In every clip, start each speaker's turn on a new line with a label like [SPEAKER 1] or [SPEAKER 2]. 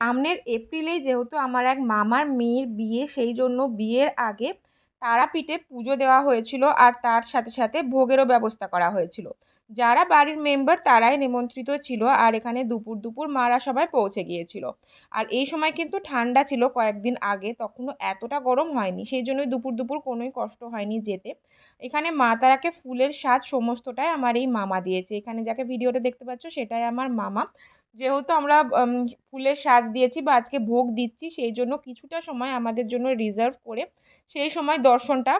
[SPEAKER 1] সামনের এপ্রিলেই যেহেতু আমার এক মামার মেয়ের বিয়ে, সেই জন্য বিয়ের আগে তারাপীঠে পুজো দেওয়া হয়েছিল আর তার সাথে সাথে ভোগেরও ব্যবস্থা করা হয়েছিল। যারা বাড়ির মেম্বার তারাই নিমন্ত্রিত ছিল আর এখানে দুপুর দুপুর মারা সবাই পৌঁছে গিয়েছিল। আর এই সময় কিন্তু ঠান্ডা ছিল কয়েকদিন আগে, তখনও এতটা গরম হয়নি, সেই জন্যই দুপুর দুপুর কোনোই কষ্ট হয়নি যেতে। এখানে মা তারাকে ফুলের স্বাদ সমস্তটাই আমার এই মামা দিয়েছে। এখানে যাকে ভিডিওটা দেখতে পাচ্ছ, সেটাই আমার মামা। যেহেতু আমরা ফুলের সাজ দিয়েছি বা আজকে ভোগ দিচ্ছি, সেই জন্য কিছুটা সময় আমাদের জন্য রিজার্ভ করে সেই সময় দর্শনটা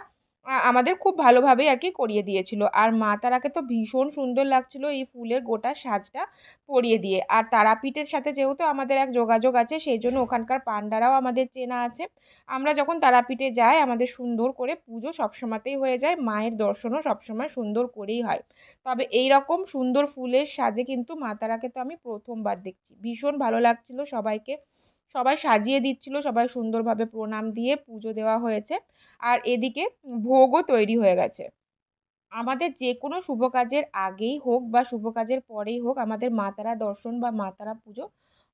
[SPEAKER 1] আমাদের খুব ভালোভাবেই আর কি করিয়ে দিয়েছিল। আর মা তারাকে তো ভীষণ সুন্দর লাগছিল এই ফুলের গোটা সাজটা পরিয়ে দিয়ে। আর তারাপীঠের সাথে যেহেতু আমাদের এক যোগাযোগ আছে, সেই জন্য ওখানকার পান্ডারাও আমাদের চেনা আছে। আমরা যখন তারাপীঠে যাই, আমাদের সুন্দর করে পুজো সবসময়তেই হয়ে যায়, মায়ের দর্শনও সবসময় সুন্দর করেই হয়। তবে এই রকম সুন্দর ফুলের সাজে কিন্তু মা তারাকে তো আমি প্রথমবার দেখছি। ভীষণ ভালো লাগছিল সবাইকে। সবাই সাজিয়ে দিচ্ছিল, সবাই সুন্দরভাবে প্রণাম দিয়ে পুজো দেওয়া হয়েছে। আর এদিকে ভোগও তৈরি হয়ে গেছে। আমাদের যে কোনো শুভ কাজের আগেই হোক বা শুভ কাজের পরেই হোক আমাদের মাতারা দর্শন বা মাতারা পুজো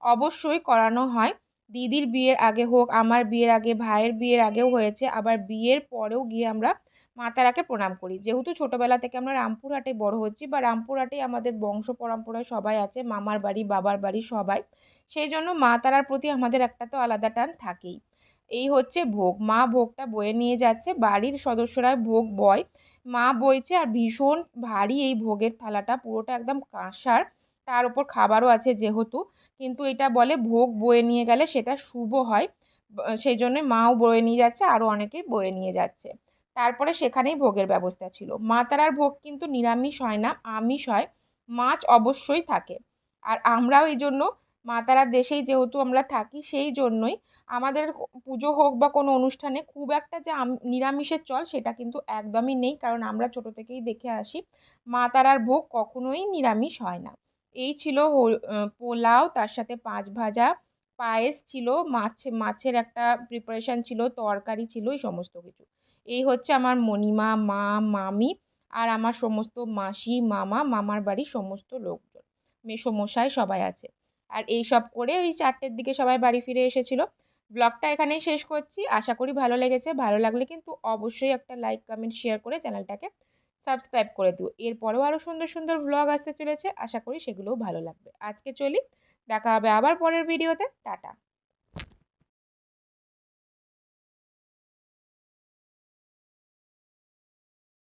[SPEAKER 1] অবশ্যই করানো হয়। দিদির বিয়ের আগে হোক, আমার বিয়ের আগে, ভাইয়ের বিয়ের আগেও হয়েছে। আবার বিয়ের পরেও গিয়ে আমরা মা তারাকে প্রণাম করি। যেহেতু ছোটোবেলা থেকে আমরা রামপুরহাটে বড় হচ্ছি বা রামপুরহাটেই আমাদের বংশ পরম্পরায় সবাই আছে, মামার বাড়ি, বাবার বাড়ি সবাই। সেই জন্য মা তারার প্রতি আমাদের একটা তো আলাদা টান থাকেই। এই হচ্ছে ভোগ। মা ভোগটা বয়ে নিয়ে যাচ্ছে, বাড়ির সদস্যরা ভোগ বয়। মা বইছে আর ভীষণ ভারী এই ভোগের থালাটা, পুরোটা একদম কাঁসার। তার ওপর খাবারও আছে যেহেতু। কিন্তু এটা বলে ভোগ বয়ে নিয়ে গেলে সেটা শুভ হয়। সেই জন্যে মাও বয়ে নিয়ে যাচ্ছে আরও অনেকেই বয়ে নিয়ে যাচ্ছে। তারপরে সেখানেই ভোগের ব্যবস্থা ছিল। মা তারার ভোগ কিন্তু নিরামিষ হয় না, আমিষ হয়। মাছ অবশ্যই থাকে। আর আমরাও এই জন্য মা তারার দেশেই যেহেতু আমরা থাকি, সেই জন্যই আমাদের পুজো হোক বা কোনো অনুষ্ঠানে খুব একটা যে নিরামিষের চল সেটা কিন্তু একদমই নেই। কারণ আমরা ছোটো থেকেই দেখে আসি, মা তারার ভোগ কখনোই নিরামিষ হয় না। এই ছিল পোলাও, তার সাথে পাঁচ ভাজা পায়েস ছিল, মাছ, মাছের একটা প্রিপারেশান ছিল, তরকারি ছিল, এই সমস্ত কিছু। এই হচ্ছে আমার মণিমা মা, মামি আর আমার সমস্ত মাসি, মামা, মামার বাড়ির সমস্ত লোকজন। মেসোমশাই সবাই আছে। আর এই সব করে ওই চারটের দিকে সবাই বাড়ি ফিরে এসেছিল। ব্লগটা এখানেই শেষ করছি। আশা করি ভালো লেগেছে। ভালো লাগলে কিন্তু অবশ্যই একটা লাইক কমেন্ট শেয়ার করে চ্যানেলটাকে সাবস্ক্রাইব করে দিও। এরপরেও আরও সুন্দর সুন্দর ব্লগ আসতে চলেছে। আশা করি সেগুলোও ভালো লাগবে। আজকে চলি। দেখা হবে আবার পরের ভিডিওতে টাটা।